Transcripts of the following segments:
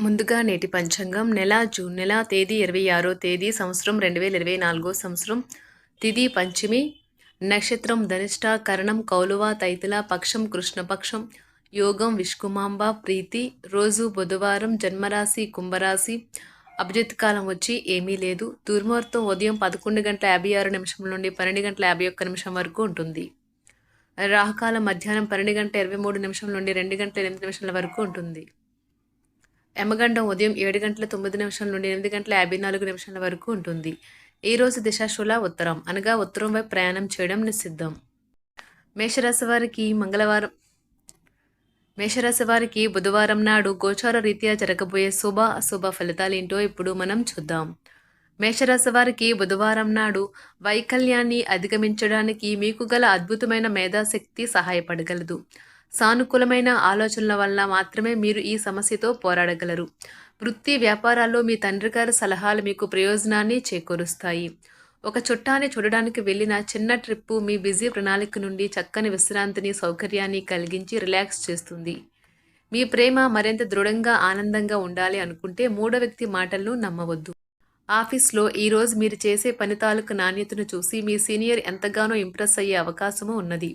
ముందుగా నేటి పంచాంగం నెల జూన్ నెల తేదీ ఇరవై ఆరో తేదీ సంవత్సరం రెండు వేల ఇరవై నాలుగో సంవత్సరం. తిథి పంచమి. నక్షత్రం ధనిష్ట కరణం కౌలువ తైతుల పక్షం కృష్ణపక్షం. యోగం విష్కుమాంబ ప్రీతి. రోజు బుధవారం జన్మరాశి కుంభరాశి. అభిజిత్ కాలం వచ్చి ఏమీ లేదు. దుర్ముహూర్తం ఉదయం పదకొండు గంటల యాభై ఆరు నిమిషం నుండి పన్నెండు గంటల యాభై ఒక్క నిమిషం వరకు ఉంటుంది. రాహుకాలం మధ్యాహ్నం పన్నెండు గంటల ఇరవై మూడు నిమిషం నుండి రెండు గంటల ఎనిమిది నిమిషాల వరకు ఉంటుంది. యమగండం ఉదయం ఏడు గంటల తొమ్మిది నిమిషాల నుండి ఎనిమిది గంటల యాభై నాలుగు నిమిషాల వరకు ఉంటుంది. ఈ రోజు దిశాశూల ఉత్తరం. అనగా ఉత్తరం వైపు ప్రయాణం చేయడం నిషిద్ధం. మేషరాశి వారికి మంగళవారం మేషరాశి వారికి బుధవారం నాడు గోచార రీత్యా జరగబోయే శుభ అశుభ ఫలితాలేంటో ఇప్పుడు మనం చూద్దాం. మేషరాశి వారికి బుధవారం నాడు వైకల్యాన్ని అధిగమించడానికి మీకు గల అద్భుతమైన మేధాశక్తి సహాయపడగలదు. సానుకూలమైన ఆలోచనల వల్ల మాత్రమే మీరు ఈ సమస్యతో పోరాడగలరు. వృత్తి వ్యాపారాల్లో మీ తండ్రి గారి సలహాలు మీకు ప్రయోజనాన్ని చేకూరుస్తాయి. ఒక చుట్టాన్ని చూడడానికి వెళ్ళిన చిన్న ట్రిప్పు మీ బిజీ ప్రణాళిక నుండి చక్కని విశ్రాంతిని సౌకర్యాన్ని కలిగించి రిలాక్స్ చేస్తుంది. మీ ప్రేమ మరింత దృఢంగా ఆనందంగా ఉండాలి అనుకుంటే మూడో వ్యక్తి మాటలను నమ్మవద్దు. ఆఫీస్లో ఈరోజు మీరు చేసే పని తాలూకు నాణ్యతను చూసి మీ సీనియర్ ఎంతగానో ఇంప్రెస్ అయ్యే అవకాశము ఉన్నది.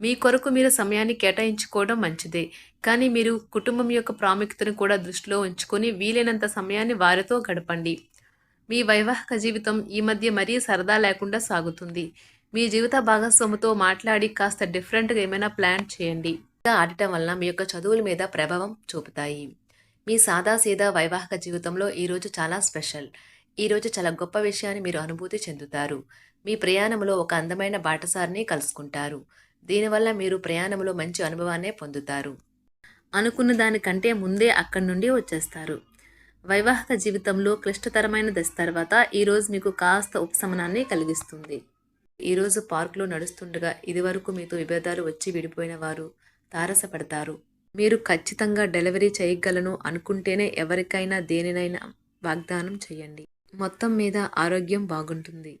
మీ కొరకు మీరు సమయాన్ని కేటాయించుకోవడం మంచిదే. కానీ మీరు కుటుంబం యొక్క ప్రాముఖ్యతను కూడా దృష్టిలో ఉంచుకొని వీలైనంత సమయాన్ని వారితో గడపండి. మీ వైవాహిక జీవితం ఈ మధ్య మరీ సరదా లేకుండా సాగుతుంది. మీ జీవిత భాగస్వామితో మాట్లాడి కాస్త డిఫరెంట్గా ఏమైనా ప్లాన్ చేయండి. ఇలా ఆడటం వల్ల మీ యొక్క చదువుల మీద ప్రభావం చూపుతాయి. మీ సాదాసీదా వైవాహిక జీవితంలో ఈరోజు చాలా స్పెషల్. ఈరోజు చాలా గొప్ప విషయాన్ని మీరు అనుభూతి చెందుతారు. మీ ప్రయాణంలో ఒక అందమైన బాటసారిని కలుసుకుంటారు. దీనివల్ల మీరు ప్రయాణంలో మంచి అనుభవాన్నే పొందుతారు. అనుకున్న దానికంటే ముందే అక్కడి నుండి వచ్చేస్తారు. వైవాహిక జీవితంలో క్లిష్టతరమైన దశ తర్వాత ఈరోజు మీకు కాస్త ఉపశమనాన్ని కలిగిస్తుంది. ఈరోజు పార్కులో నడుస్తుండగా ఇదివరకు మీతో విభేదాలు వచ్చి విడిపోయిన వారు తారసపడతారు. మీరు ఖచ్చితంగా డెలివరీ చేయగలను అనుకుంటేనే ఎవరికైనా దేనినైనా వాగ్దానం చేయండి. మొత్తం మీద ఆరోగ్యం బాగుంటుంది.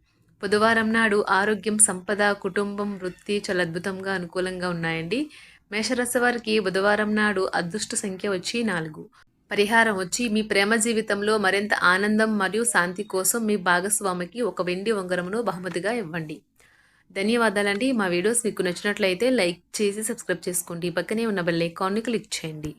బుధవారం నాడు ఆరోగ్యం సంపద కుటుంబం వృత్తి చాలా అద్భుతంగా అనుకూలంగా ఉన్నాయండి. మేషరాశి వారికి బుధవారం నాడు అదృష్ట సంఖ్య వచ్చి నాలుగు. పరిహారం వచ్చి మీ ప్రేమ జీవితంలో మరింత ఆనందం మరియు శాంతి కోసం మీ భాగస్వామికి ఒక వెండి ఉంగరమును బహుమతిగా ఇవ్వండి. ధన్యవాదాలండి. మా వీడియోస్ మీకు నచ్చినట్లయితే లైక్ చేసి సబ్స్క్రైబ్ చేసుకోండి. పక్కనే ఉన్న బెల్ ఐకాన్ని క్లిక్ చేయండి.